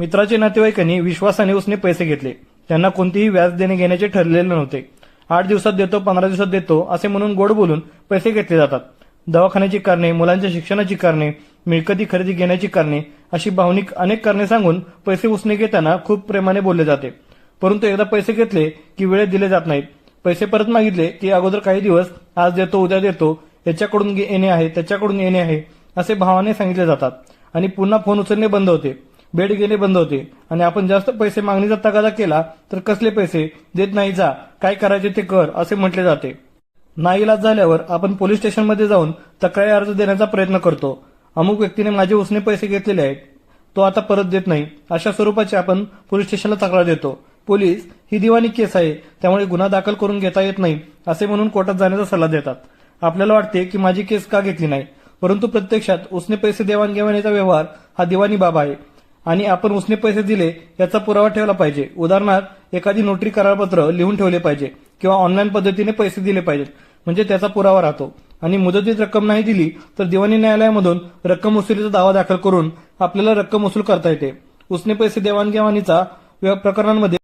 मित्राचे नातेवाईकांनी विश्वासाने उसने पैसे घेतले. त्यांना कोणतेही व्याज देणे घेण्याचे ठरलेले नव्हते. आठ दिवसात देतो पंधरा दिवसात देतो असे म्हणून गोड बोलून पैसे घेतले जातात. दवाखान्याची कारणे मुलांच्या शिक्षणाची कारणे मिळकती खरेदी घेण्याची कारणे अशी भावनिक अनेक कारणे सांगून पैसे उसने घेताना खूप प्रेमाने बोलले जाते. परंतु एकदा पैसे घेतले की वेळेत दिले जात नाहीत. पैसे परत मागितले की अगोदर काही दिवस आज देतो उद्या देतो याच्याकडून येणे आहे त्याच्याकडून येणे आहे असे भावाने सांगितले जातात. आणि पुन्हा फोन उचलणे बंद होते. भेट घेणे बंद होते. आणि आपण जास्त पैसे मागणीचा तगादा केला तर कसले पैसे? देत नाही जा. काय करायचे ते कर असे म्हटले जाते. नाईलाज झाल्यावर आपण पोलीस स्टेशनमध्ये जाऊन तक्रारी अर्ज देण्याचा प्रयत्न करतो. अमुक व्यक्तीने माझे उसने पैसे घेतलेले आहेत. तो आता परत देत नाही. अशा स्वरूपाची आपण पोलीस स्टेशनला तक्रार देतो. पोलीस ही दिवाणी केस आहे. त्यामुळे गुन्हा दाखल करून घेता येत नाही असे म्हणून कोर्टात जाण्याचा सल्ला देतात. आपल्याला वाटते की माझी केस का घेतली नाही? परंतु प्रत्यक्षात उसने पैसे देवाणघेवाणीचा व्यवहार हा दिवाणी बाब आहे. आणि आपण उसने पैसे दिले याचा पुरावा ठेवला पाहिजे. उदाहरणार्थ एखादी नोटरी करारपत्र लिहून ठेवले पाहिजे किंवा ऑनलाईन पद्धतीने पैसे दिले पाहिजेत. म्हणजे त्याचा पुरावा राहतो. आणि मुदतीत रक्कम नाही दिली तर दिवाणी न्यायालयामधून रक्कम वसुलीचा दावा दाखल करून आपल्याला रक्कम वसूल करता येते. उसने पैसे देवाणघेवाणीचा प्रकरणांमध्ये